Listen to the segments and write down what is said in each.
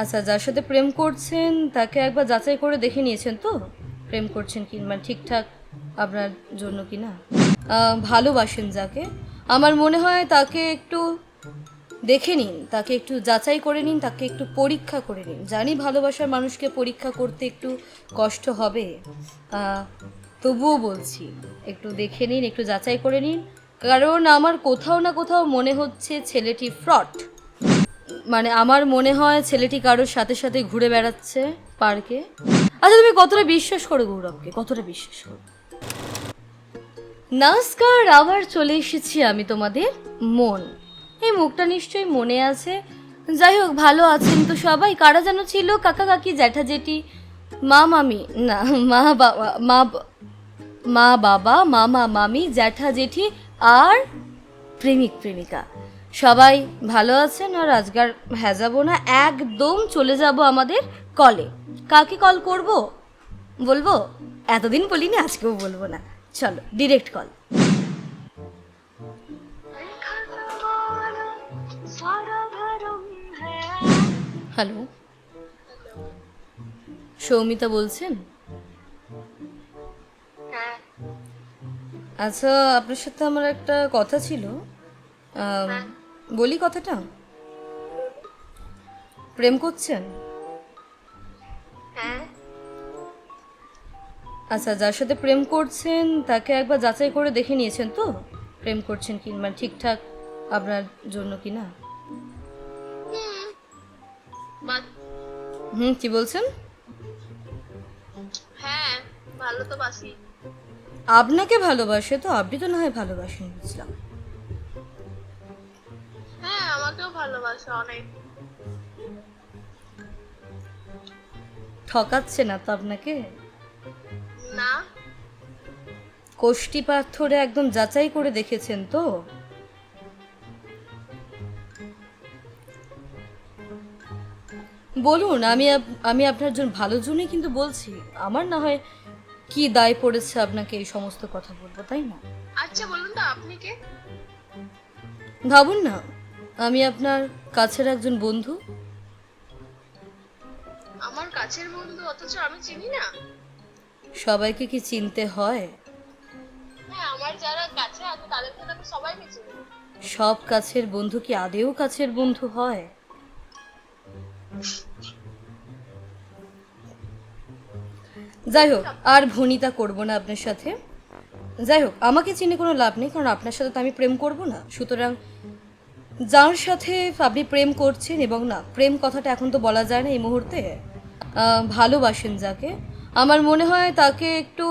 আচ্ছা যার সাথে প্রেম করছেন, তাকে একবার যাচাই করে দেখে নিয়েছেন তো? প্রেম করছেন কি মানে ঠিকঠাক আপনার জন্য কি না? ভালোবাসেন যাকে। আমার মনে হয় তাকে একটু দেখে নিন, তাকে একটু যাচাই করে নিন, তাকে একটু পরীক্ষা করে নিন। জানি ভালোবাসার মানুষকে পরীক্ষা করতে একটু কষ্ট হবে। তবুও বলছি, একটু দেখে নিন, একটু যাচাই করে নিন। কারণ আমার কোথাও না কোথাও মনে হচ্ছে ছেলেটি ফ্রড। মানে আমার মনে হয় ছেলেটি কারোর সাথে সাথে ঘুরে বেড়াচ্ছে পার্কে। আচ্ছা তুমি কতটা বিশ্বাস করো গৌরবকে? কতটা বিশ্বাস করো? নমস্কার, আবার চলে এসেছি আমি তোমাদের মন। এই মুখটা নিশ্চয়ই মনে আছে। যাই হোক, ভালো আছেন তো সবাই? কারা যেন ছিল? কাকা, কাকি, জ্যাঠা, জেঠি? মা, মামি? না, মা, বাবা, মা মা, বাবা, মামা, মামি, জ্যাঠা, জেঠি আর প্রেমিক, প্রেমিকা। সবাই ভালো আছেন আর আজকার ভেজাবো না, একদম চলে যাব আমাদের কলে কাকে কল করব? বলব? এতদিন বলিনি, আজকেও বলব না। চলো ডিরেক্ট কল হ্যালো সৌমিতা বলছেন? হ্যাঁ আচ্ছা আপনার সাথে আমার একটা কথা ছিল। বলি কথাটা? প্রেম করছেন? হ্যাঁ। আচ্ছা যার সাথে প্রেম করছেন তাকে একবার যাচাই করে দেখে নিয়েছেন তো? প্রেম করছেন কি মানে ঠিকঠাক আপনার জন্য কি না? হুম কি বলছেন? হ্যাঁ ভালো তো বাসি। আপনাকে ভালোবাসে তো আপনি তো না হয় ভালোবাসেন বুঝলাম। হ্যাঁ আমাকেও ভালোবাসে অনেক। ঠকাচ্ছে না তো আপনাকে? না। কোষ্টি পাথরে একদম যাচাই করে দেখেছেন তো? বলুন আমি আমি আপনার জন্য ভালোর জন্যই কিন্তু বলছি। আমার না হয় কি দায় পড়েছে আপনাকে এই সমস্ত কথা বলব তাই না? আচ্ছা বলুন তো আপনি কে? ভাবুন না। আমি আপনার কাছের একজন বন্ধু? আমার কাছের বন্ধু অথচ আমি চিনি না। সবাইকে কি চিনতে হয়? হ্যাঁ আমার যারা কাছে আছে তাদেরকে তো আমি সবাইকে চিনি। সব কাছের বন্ধু কি আদেও কাছের বন্ধু হয়? যাই হোক আর ভনিতা করব না আপনার সাথে। যাই হোক আমাকে চিনে কোনো লাভ নেই কারণ আপনার সাথে তো আমি প্রেম করব না। সুতরাং যার সাথে আপনি প্রেম করছেন এবং না, প্রেম কথাটা এখন তো বলা যায় না এই মুহূর্তে ভালোবাসেন যাকে। আমার মনে হয় তাকে একটু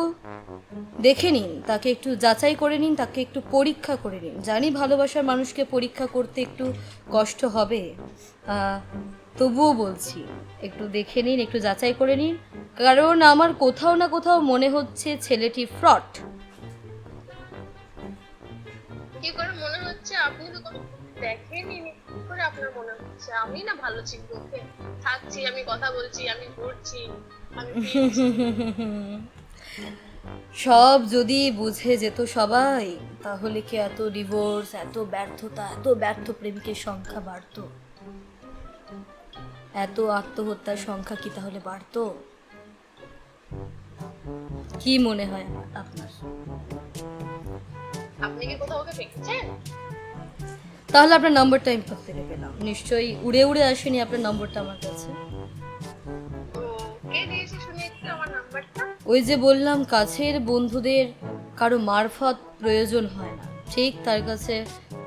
দেখে নিন, তাকে একটু যাচাই করে নিন, তাকে একটু পরীক্ষা করে নিন। জানি ভালোবাসার মানুষকে পরীক্ষা করতে একটু কষ্ট হবে তবুও বলছি, একটু দেখে নিন, একটু যাচাই করে নিন। কারণ আমার কোথাও না কোথাও মনে হচ্ছে ছেলেটি ফ্রড। কি করে মনে হচ্ছে? আপনি তো কোনো দেখেনি কি করে আপনার মনে হচ্ছে? আমি না ভালো চিনতে থাকছি আমি কথা বলছি আমি ঘুরছি আমি সব যদি বুঝে যেত সবাই তাহলে কি এত ডিভোর্স এত ব্যর্থতা এত ব্যর্থ প্রেমিকের সংখ্যা বাড়তো? এত আত্মহত্যার সংখ্যা কি তাহলে বাড়তো? কি মনে হয় আপনার? আপনি কি কোথাও ওকে দেখেছেন? তাহলে আপনার নাম্বারটা আমি থেকে পেলাম নিশ্চয়ই উড়ে উড়ে আসেনি আপনার নম্বরটা আমার কাছে। ওই যে বললাম কাছের বন্ধুদের কারও মারফত প্রয়োজন হয় না। ঠিক তার কাছে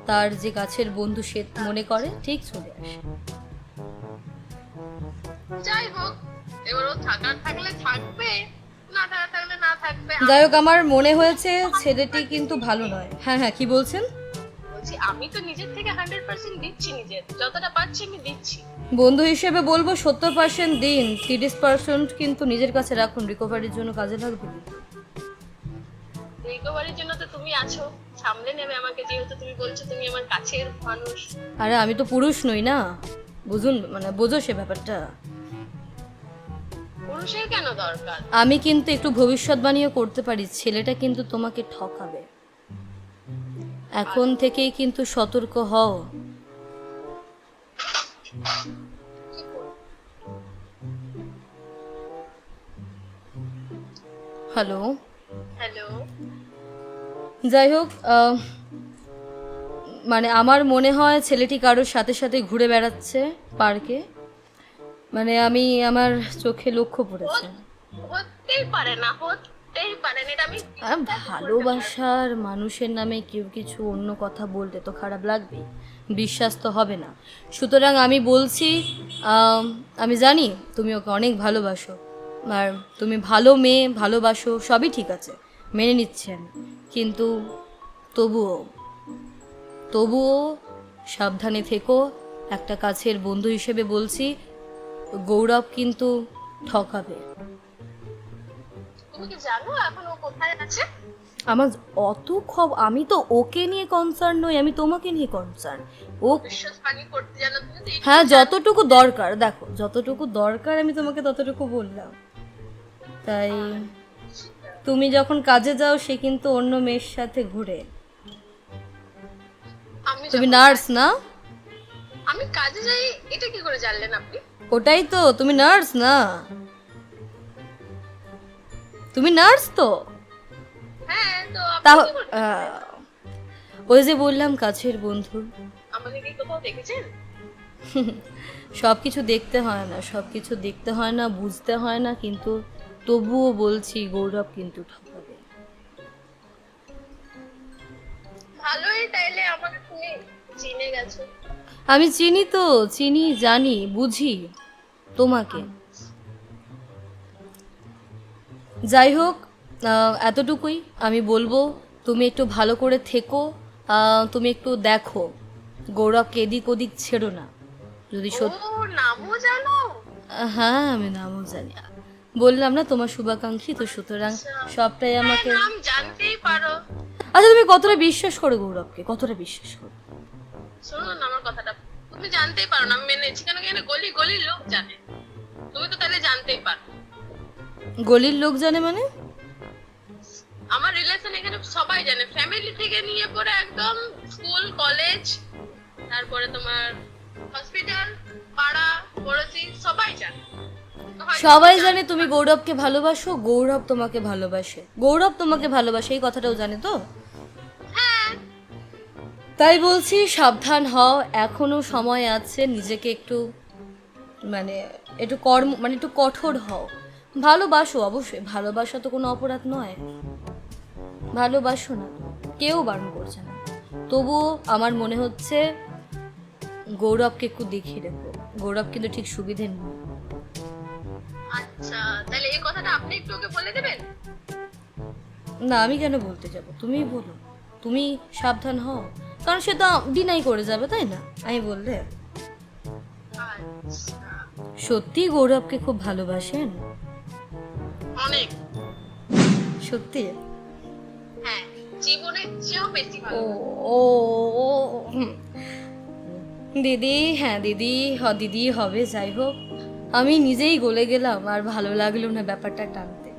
তার যে কাছের বন্ধু সে মনে করে ঠিক চলে আসে। যাই হোক এবার ও থাকার থাকলে থাকবে যাই হোক আমার মনে হয়েছে ছেলেটি কিন্তু ভালো নয়। হ্যাঁ হ্যাঁ কি বলছেন? বলছি আমি তো নিজের থেকে হান্ড্রেড পার্সেন্ট দিচ্ছি নিজের। যতটা পাচ্ছি আমি দিচ্ছি। বন্ধু হিসেবে বলব সত্তর পার্সেন্ট দিন তিরিশ পার্সেন্ট কিন্তু নিজের কাছে রাখুন রিকভারির জন্য কাজে লাগবে। রিকভারির জন্য তো তুমি আছো সামলে নেবে আমাকে যেহেতু তুমি বলছো তুমি আমার কাছের মানুষ। আরে আমি তো পুরুষ নই না? বুঝুন মানে বোঝো সে ব্যাপারটা। পুরুষের কেন দরকার? আমি কিন্তু একটু ভবিষ্যৎবাণীও করতে পারি ছেলেটা কিন্তু তোমাকে ঠকাবে। এখন থেকেই কিন্তু সতর্ক হও। হ্যালো। হ্যালো। যাই হোক মানে আমার মনে হয় ছেলেটি কারোর সাথে সাথে ঘুরে বেড়াচ্ছে পার্কে। মানে আমি আমার চোখে লক্ষ্য পড়েছে। হতেই পারে না ভালোবাসার মানুষের নামে কেউ কিছু অন্য কথা বলতে তো খারাপ লাগবেই বিশ্বাস তো হবে না। সুতরাং আমি বলছি আমি জানি তুমি ওকে অনেক ভালোবাসো আর তুমি ভালো মেয়ে ভালোবাসো সবই ঠিক আছে মেনে নিচ্ছেন কিন্তু তবুও তবুও সাবধানে থেকো একটা কাছের বন্ধু হিসেবে বলছি গৌরব কিন্তু ঠকাবে। তুমি কি জানো এখন ও কোথায় আছে? আমার অত খব আমি তো ওকে নিয়ে কনসার্ন নই আমি তোমাকে নিয়ে কনসার্ন ও হ্যাঁ যতটুকু দরকার দেখো যতটুকু দরকার আমি তোমাকে ততটুকু বললাম। তাই তুমি যখন কাজে যাও সে কিন্তু অন্য মেয়ের সাথে ঘুরে। তুমি নার্স না? আমি কাজে যাই এটা কি করে জানলেন আপনি? ওটাই তো তুমি নার্স না? তুমি নার্স তো? হ্যাঁ ওই যে বললাম কাছের বন্ধু। আমাকে কি কোথাও দেখেছেন? সব কিছু দেখতে হয় না সব কিছু দেখতে হয় না বুঝতে হয় না কিন্তু তবুও বলছি গৌরব কিন্তু ঠকাবে। ভালোই তাইলে আমাকে তুমি চিনে গেছো। আমি চিনি তো চিনি জানি বুঝি তোমাকে। যাই হোক এতটুকুই আমি বলব তুমি একটু ভালো করে থেকো তুমি একটু দেখো। গৌরবকে এদিক ওদিক ছেড়ো না। যদি সত্যি নামও জানো? হ্যাঁ আমি নামও জানি। বললাম না তোমার শুভাকাঙ্ক্ষী তো সুতরাং সবটাই আমাকে নাম জানতেই পারো। আচ্ছা তুমি কতটা বিশ্বাস করো গৌরবকে? কতটা বিশ্বাস করো? শোনো না আমার কথাটা। তুমি জানতেই পারো না আমি মেনেছি কেন কেন গলি গলির লোক জানে। তুমি তো তাহলে জানতেই পারো। গলির লোক জানে মানে? আমার রিলেশন এখানে সবাই জানে। ফ্যামিলি থেকে নিয়ে পরে একদম স্কুল কলেজ তারপরে তোমার হসপিটাল পাড়া পড়োশি সবাই জানে। সবাই জানে তুমি গৌরবকে ভালোবাসো গৌরব তোমাকে ভালোবাসে। গৌরব তোমাকে ভালোবাসে এই কথাটাও জানে তো? হ্যাঁ। তাই বলছি সাবধান হও এখনও সময় আছে নিজেকে একটু মানে একটু কর্ম মানে একটু কঠোর হও। ভালোবাসো অবশ্যই। ভালোবাসা তো কোনো অপরাধ নয়। ভালোবাসো না। কেউ বারণ করছে না। তবুও আমার মনে হচ্ছে গৌরবকে একটু দেখিয়ে রেখো গৌরব কিন্তু ঠিক সুবিধে নয় আচ্ছা তাহলে এই কথাটা আপনি একটু ওকে বলে দেবেন? না আমি কেন বলতে যাব? তুমিই বলো। তুমি সাবধান হও। কারণ সে তো ডিনাই করে যাবে তাই না? আমি বললে। আচ্ছা। সত্যি গৌরবকে খুব ভালোবাসেন? অনেক। সত্যি? হ্যাঁ জীবনের চেয়েও বেশি ও ভালো ও ও দিদি হ্যাঁ দিদি হ দিদি হবে যাই হোক। আমি নিজেই গলে গেলাম আর ভালো লাগল না ব্যাপারটা টানতে।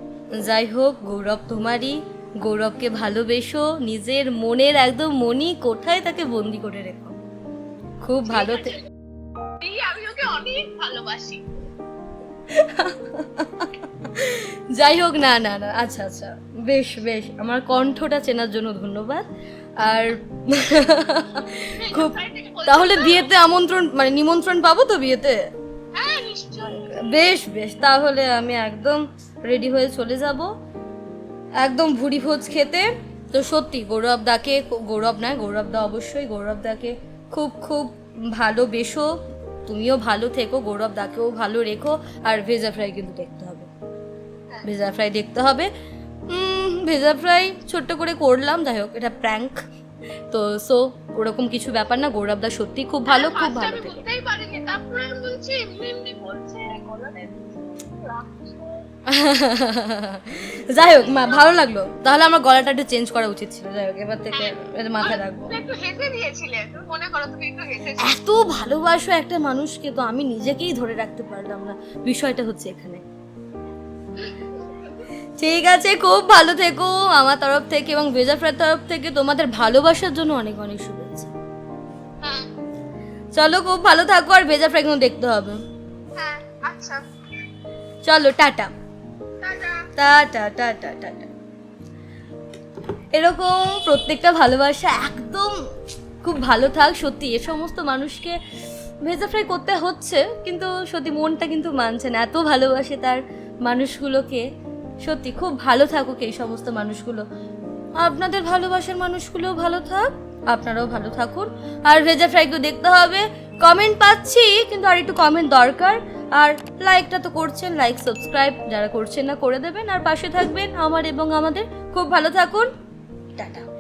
যাই হোক গৌরব তোমারই। গৌরবকে ভালোবেসো নিজের মনের একদম মনি কোঠায় তাকে বন্দি করে রেখো। খুব ভালো আমি ওকে অনেক ভালোবাসি। যাই হোক না না না আচ্ছা আচ্ছা। বেশ বেশ। আমার কণ্ঠটা চেনার জন্য ধন্যবাদ। আর খুব তাহলে বিয়েতে আমন্ত্রণ মানে নিমন্ত্রণ পাবো তো বিয়েতে? হ্যাঁ বেশ বেশ। তাহলে আমি একদম রেডি হয়ে চলে যাব। একদম ভুড়ি ভোজ খেতে। তো সত্যি গৌরব দাকে গৌরব নয় গৌরব দা অবশ্যই। গৌরব দাকে খুব খুব ভালোবেসো তুমিও ভালো থেকো গৌরব দাকেও ভালো রেখো। আর ভেজা ফ্রাই কিন্তু দেখতে ভেজা ফ্রাই দেখতে হবে। ভেজা ফ্রাই ছোট্ট করে করলাম যাই হোক এটা প্র্যাঙ্ক তো সো ওরকম কিছু ব্যাপার না গৌরব দা সত্যি খুব ভালো খুব ভালো থেকে। যাই হোক মা ভালো লাগল। তাহলে আমার গলাটা একটু চেঞ্জ করা উচিত ছিল যাই হোক এবার থেকে এটা মাথায় রাখব। এত ভালোবাসো একটা মানুষকে তো আমি নিজেকেই ধরে রাখতে পারলাম না। বিষয়টা হচ্ছে এখানে। ঠিক আছে খুব ভালো থেকো। আমার তরফ থেকে এবং ভেজাফ্রার তরফ থেকে তোমাদের ভালোবাসার জন্য অনেক অনেক শুভেচ্ছা। হ্যাঁ। চলো খুব ভালো থাকো আর ভেজা ফ্রাই কিন্তু দেখতে হবে। হ্যাঁ আচ্ছা। চলো টাটা। টাটা। টাটা টা টা টা টা টা। এরকম প্রত্যেকটা ভালোবাসা একদম খুব ভালো থাক সত্যি। এ সমস্ত মানুষকে ভেজা ফ্রাই করতে হচ্ছে কিন্তু সত্যি মনটা কিন্তু মানছে না। এত ভালোবাসে তার মানুষগুলোকে। সত্যি, খুব ভালো থাকুক এই সমস্ত মানুষগুলো। আপনাদের ভালোবাসার মানুষগুলোও ভালো থাক, আপনারাও ভালো থাকুন। আর ভেজা ফ্রাইকে দেখতে হবে। কমেন্ট পাচ্ছি, কিন্তু আর একটু কমেন্ট দরকার। আর লাইকটা তো করছেন লাইক সাবস্ক্রাইব যারা করছেন না, করে দেবেন। আর পাশে থাকবেন আমার এবং আমাদের। খুব ভালো থাকুন। টাটা।